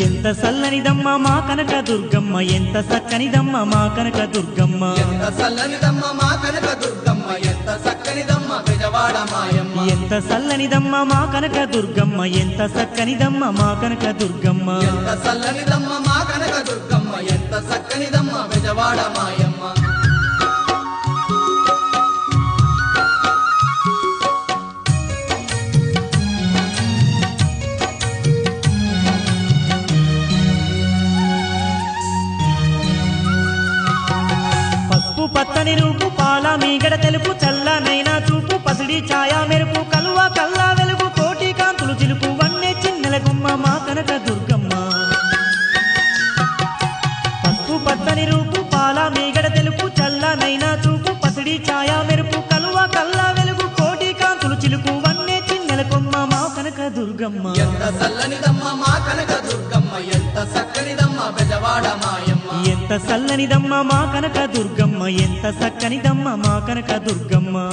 ఎంత సల్లనిదమ్మ మా కనక దుర్గమ్మ. ఎంత సక్కనిదమ్మ మా కనక దుర్గమ్మ. ఎంత చల్లనిదమ్మ మా కనక దుర్గమ్మ. ఎంత చక్కనిదమ్మ బెజవాడ మాయమ్మ. ఎంత సల్లనిదమ్మ మా కనక దుర్గమ్మ. ఎంత సక్కనిదమ్మ మా కనక దుర్గమ్మ. ఎంత చల్లనిదమ్మ మా కనక దుర్గమ్మ. ఎంత చక్కనిదమ్మ బెజవాడ మాయమ్మ. పచ్చని రూపు పాల మీగడ తెలుపు చల్లనైనా చూపు పసిడి ఛాయ మెరుపు కలువ కల్లా వెలుగు కోటి కాంతులు చిలుపు వన్నే చిన్నెల గుమ్మ మా కనక దుర్గమ్మ. పసుపు పచ్చని రూపు పాల మీగడ తెలుపు చల్లనైనా చూపు పసిడి ఛాయ మెరుపు కలువ కల్లా వెలుగు కోటి కాంతులు చిలుపు వన్నే చిన్నెల గుమ్మ మా కనక దుర్గమ్మ. ఎంత చల్లనిదమ్మ మా కనక దుర్గమ్మ ఎంత చక్కనిదమ్మ బెజవాడ మాయ ఎంత సల్లనిదమ్మ మా కనక దుర్గమ్మ. ఎంత సక్కనిదమ్మ మా కనక దుర్గమ్మ.